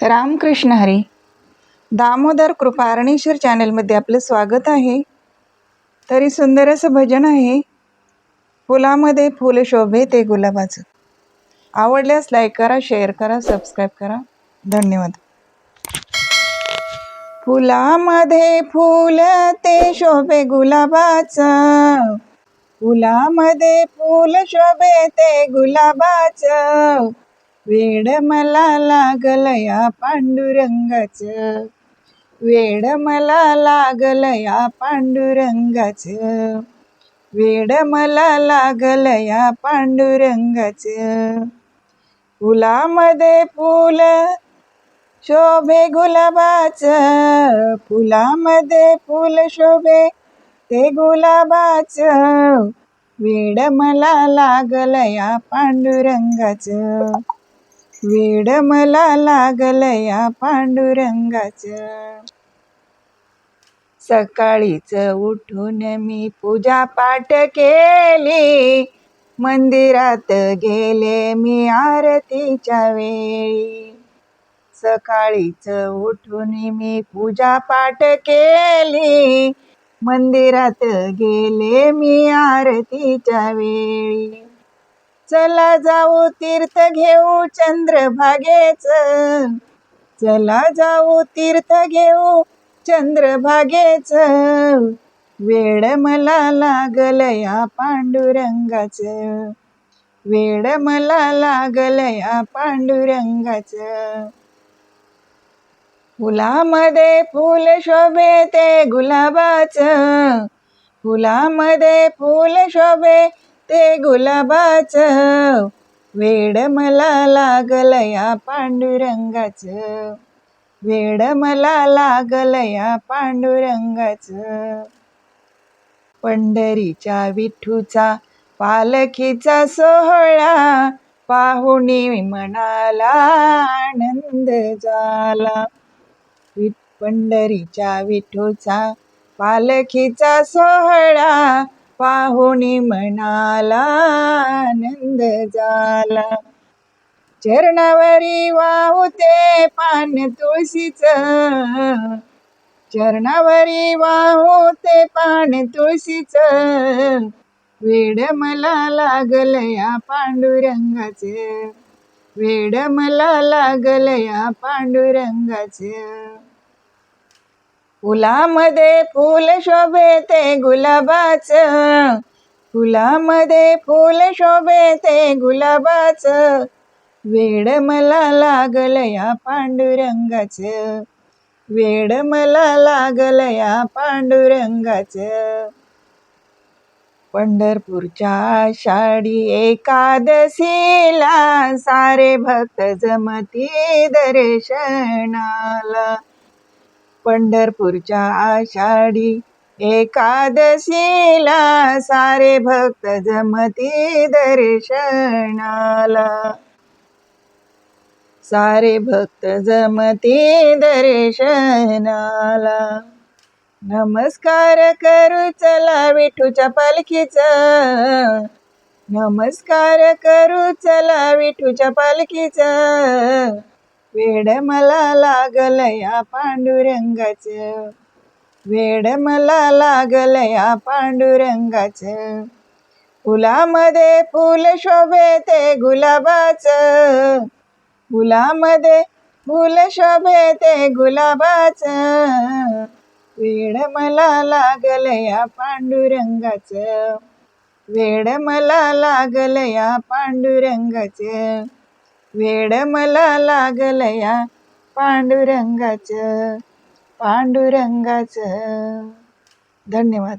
रामकृष्ण हरी. दामोदर कृपा अरणेश्वर चॅनलमध्ये आपलं स्वागत आहे. तरी सुंदर असं भजन आहे. फुलामध्ये फुल शोभे ते गुलाबाचं. आवडल्यास लाईक करा शेअर करा सबस्क्राईब करा. धन्यवाद. फुलामध्ये फुल ते शोभे गुलाबाचं. फुलामध्ये फुल शोभे ते गुलाबाचं. वेड मला लागल या पांडुरंगाचं. वेड मला लागल या पांडुरंगाचं. वेड मला लागल या पांडुरंगाचं. फुलामध्ये फुल शोभे गुलाबाचं. फुलामध्ये फुल शोभे ते गुलाबाचं. वेड मला लागल या पांडुरंगाचं. वेड मला लागलया पांडुरंगाचं. सकाळीच उठून मी पूजा पाठ केली. मंदिरात गेले मी आरतीच्या वेळी. सकाळीच उठून मी पूजा पाठ केली. मंदिरात गेले मी आरतीच्या वेळी. चला जाऊ तीर्थ घेऊ चंद्रभागेच. चला जाऊ तीर्थ घेऊ चंद्रभागेच. वेड मला लागल या पांडुरंगाचं. वेड मला लागल या पांडुरंगाचं. फुलामध्ये फुल शोभे ते गुलाबाचं. फुलामध्ये फुल शोभे ते गुलाबाचं. वेड मला लागल या पांडुरंगाचं. वेड मला लागल या पांडुरंगाचं. पंढरीच्या विठूचा पालखीचा सोहळा पाहुणी म्हणाला आनंद झाला. पंढरीच्या विठूचा पालखीचा सोहळा पाहुणी म्हणाला आनंद झाला. चरणावरी वाहुते पान तुळशीच. चरणावरी वाहुते पान तुळशीच. वेड मला लागल या पांडुरंगाचे. वेड मला लागल या पांडुरंगाचे. फुलामध्ये फुल शोभे ते गुलाबाचं. फुलामध्ये फुल शोभे ते गुलाबाचं. वेड मला लागल या पांडुरंगाचं. वेड मला लागल या पांडुरंगाचं. पंढरपूरच्या आषाढी एकादशीला सारे भक्त जमती दर्शनाला. पंढरपूरच्या आषाढी एकादशीला सारे भक्त जमती दर्शनाला. सारे भक्त जमती दर्शनाला. नमस्कार करू चला विठूच्या पालखीचा. नमस्कार करू चला विठूच्या पालखीचा. वेड मला लागल या पांडुरंगाचं. वेड मला लागल या पांडुरंगाचं. फुलामध्ये फुल शोभे ते गुलाबाचं. फुलामध्ये फुल शोभे ते गुलाबाचं. वेड मला लागल या पांडुरंगाचं. वेड मला लागल या पांडुरंगाचं. वेड मला लागलया पांडुरंगाचं पांडुरंगाचं. धन्यवाद.